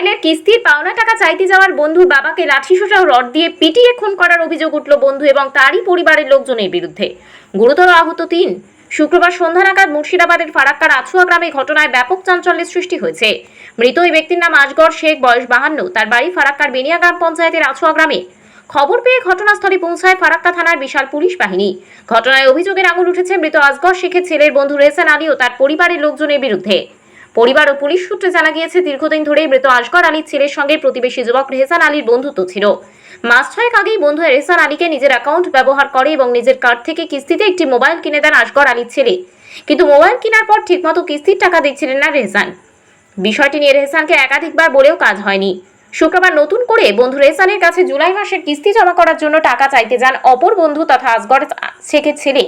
মোবাইলের কিস্তির পাওনা টাকা চাইতে যাওয়ার বন্ধুর বাবাকে লাঠিসোঁটা রড দিয়ে পিটিয়ে খুন করার অভিযোগ উঠল বন্ধু এবং তারই পরিবারের লোকজনের বিরুদ্ধে। গুরুতর আহত তিন। শুক্রবার সন্ধ্যা নাগাদ মুর্শিদাবাদের ফারাক্কার আছুয়া গ্রামে ঘটনায় ব্যাপক চাঞ্চল্যের সৃষ্টি হয়েছে। মৃত ওই ব্যক্তির নাম আজগর শেখ, বয়স বাহান্ন। তার বাড়ি ফারাক্কার বেনিয়া গ্রাম পঞ্চায়েতের আছুয়া গ্রামে। খবর পেয়ে ঘটনাস্থলে পৌঁছায় ফারাক্কা থানার বিশাল পুলিশ বাহিনী। ঘটনায় অভিযোগের আঙুল উঠেছে মৃত আজগর শেখের ছেলের বন্ধু রেসান আলী ও তার পরিবারের লোকজনের বিরুদ্ধে। পরিবার ও পুলিশ সূত্রে জানা গিয়েছে, দীর্ঘদিন ধরেই মৃত আসগর আলীর ছেলের সঙ্গে প্রতিবেশী যুবক রেহসান আলীর বন্ধুত্ব ছিল। মাস ছয়েক আগেই বন্ধু রেহসান আলীকে নিজের অ্যাকাউন্ট ব্যবহার করে এবং নিজের কার্ড থেকে কিস্তিতে একটি মোবাইল কিনে দেন আসগর আলীর ছেলে। কিন্তু মোবাইল কেনার পর ঠিকমতো কিস্তির টাকা দিচ্ছিলেন না রেহসান। বিষয়টি নিয়ে রেহসানকে একাধিকবার বলেও কাজ হয়নি। শুক্রবার নতুন করে বন্ধু রেহসানের কাছে জুলাই মাসের কিস্তি জমা করার জন্য টাকা চাইতে যান অপর বন্ধু তথা আসগর শেখের ছেলে।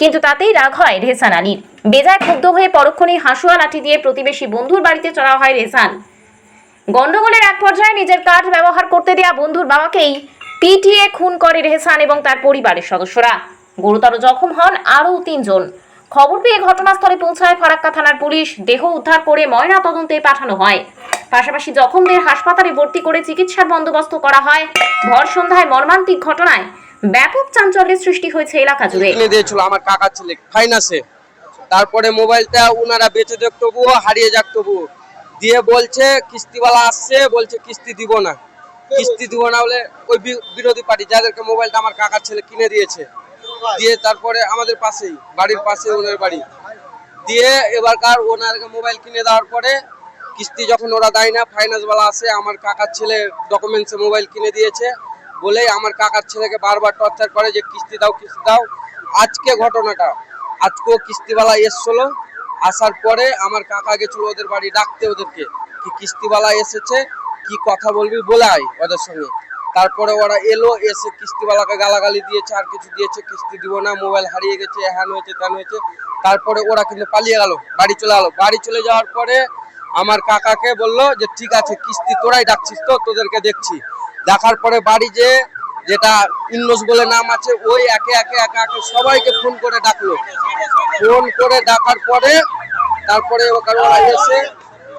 কিন্তু তাতেই রাগ হয় রেহসান আলীর। বেজায় ক্ষুব্ধ হয়ে পরক্ষণেই হাসুয়া লাঠি দিয়ে প্রতিবেশী বন্ধুর বাড়িতে চড়া হয় রেহসান। গন্ডগোলের এক পর্যায়ে নিজের কাঠ ব্যবহার করতে দেয়া বন্ধুর বাবাকেই পিটিয়ে খুন করে রেহসান এবং তার পরিবারের সদস্যরা। গুরুতর জখম হন আরও তিনজন। খবর পেয়ে ঘটনাস্থলে পৌঁছায় ফারাক্কা থানার পুলিশ। দেহ উদ্ধার করে ময়না তদন্তে পাঠানো হয়। পাশাপাশি জখমদের হাসপাতালে ভর্তি করে চিকিৎসার বন্দোবস্ত করা হয়। ভর সন্ধ্যায় মর্মান্তিক ঘটনায় ব্যাপক চাঞ্চল্যের সৃষ্টি হয়েছে এলাকা জুড়ে। কিনে দিয়েছিল আমার কাকার ছেলে ফাইনাসে তারপরে মোবাইলটা ওনারা বেঁচে দেখ তবুও, হারিয়ে যাক তবুও। দিয়ে বলছে, কিস্তিওয়ালা আসছে, বলছে কিস্তি দিব না। কিস্তি দিব না বলে ওই বিরোধী পার্টি, যাদেরকে মোবাইলটা আমার কাকার ছেলে কিনে দিয়েছে। দিয়ে তারপরে আমাদের পাশেই, বাড়ির পাশে ওনার বাড়ি। দিয়ে এবারকার ওনারকে মোবাইল কিনে দেওয়ার পরে কিস্তি যখন ওরা দেয় না ফাইন্যান্সওয়ালা আসে, আমার কাকার ছেলে ডকুমেন্টসে মোবাইল কিনে দিয়েছে। বলে আমার কাকার ছেলেকে বারবার টর্চার করে যে, কিস্তি দাও কিস্তি দাও। আজকে ঘটনাটা। আজকেও কিস্তিওয়ালা এসছিল। আসার পরে আমার কাকা গেছিল ওদের বাড়ি ডাকতে ওদেরকে, কি কিস্তিওয়ালা এসেছে? কি কথা বলবি? বলে আয় ওদের সঙ্গে। তারপরে ওরা এলো, এসে কিস্তিওয়ালাকে গালাগালি দিয়েছে, আর কিছু দিয়েছে। কিস্তি দিব না, মোবাইল হারিয়ে গেছে, হ্যান হয়েছে, ত্যান হয়েছে। তারপরে ওরা কিন্তু পালিয়ে গেল, বাড়ি চলে গেলো। বাড়ি চলে যাওয়ার পরে আমার কাকাকে বলল যে, ঠিক আছে, কিস্তি তোরাই ডাকছিস তো, তোদেরকে দেখছি। দেখার পরে বাড়ি যে যেটা ইন্নস বলে নাম আছে, ওই একে একে একে একে সবাইকে ফোন করে ডাকলো। ফোন করে ডাকার পরে তারপরে ওখানে এসে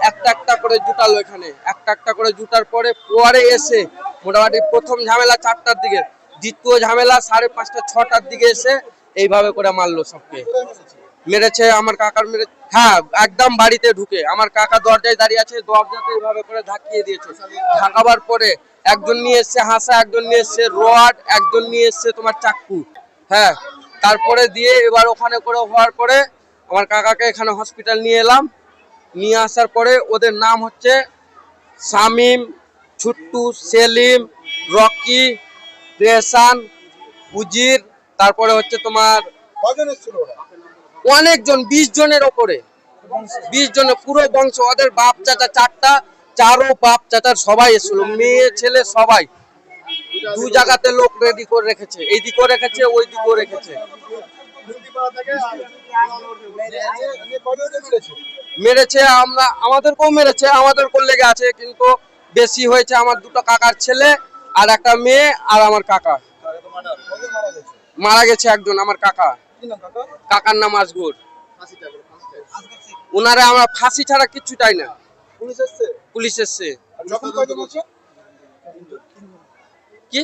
একটা একটা করে জুটালো এখানে। একটা একটা করে জুটার পরে পরে এসে মোটামুটি প্রথম ঝামেলা চারটার দিকে, দ্বিতীয় ঝামেলা সাড়ে পাঁচটা, ছটার দিকে এসে এইভাবে করে মারলো সবকে। মেরেছে আমার কাকার মেরে হ্যাঁ একদম বাড়িতে ঢুকে। আমার কাকা দরজায় দাঁড়িয়ে আছে, দরজাতে এইভাবে করে ধাকিয়ে দিয়েছে। ঢাকাবার পরে একজন নিয়ে এসছে হাসা একজন নিয়ে এসছে রড একজন নিয়ে এসছে তোমার চাক্কু হ্যাঁ তারপরে দিয়ে এবার ওখানে করে হওয়ার পরে আমার কাকাকে এখানে হসপিটাল নিয়ে এলাম। নিয়ে আসার পরে ওদের নাম হচ্ছে শামিম ছুট্টু সেলিম রকি রেসান উজির তারপরে হচ্ছে তোমার অনেকজন বিশ জনের ওপরে। বিশ জনের পুরো বংশ ওদের বাপ চাচা চারটা। চারো বাপ চাচার সবাই এসেছিল, মেয়ে, ছেলে সবাই। দু জায়গাতে লোক রেডি করে রেখেছে এই দিকেও রেখেছে ওই দিকেও রেখেছে। মেরেছে আমরা, আমাদেরকেও মেরেছে, আমাদেরকেও লেগে আছে, কিন্তু বেশি হয়েছে আমার দুটো কাকার ছেলে আর একটা মেয়ে আর আমার কাকা। মারা গেছে একজন আমার কাকা। কাকার নাম আসগুর ওনারা আমরা ফাঁসি ছাড়া কিচ্ছু চাই না। পুলিশ পুলিশ এসছে। কি?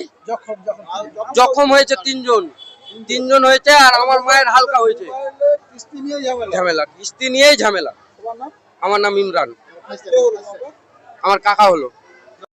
জখম হয়েছে তিনজন। তিনজন হয়েছে আর আমার মায়ের হালকা হয়েছে। ঝামেলা? কিস্তি নিয়েই ঝামেলা। আমার নাম ইমরান? আমার কাকা হলো।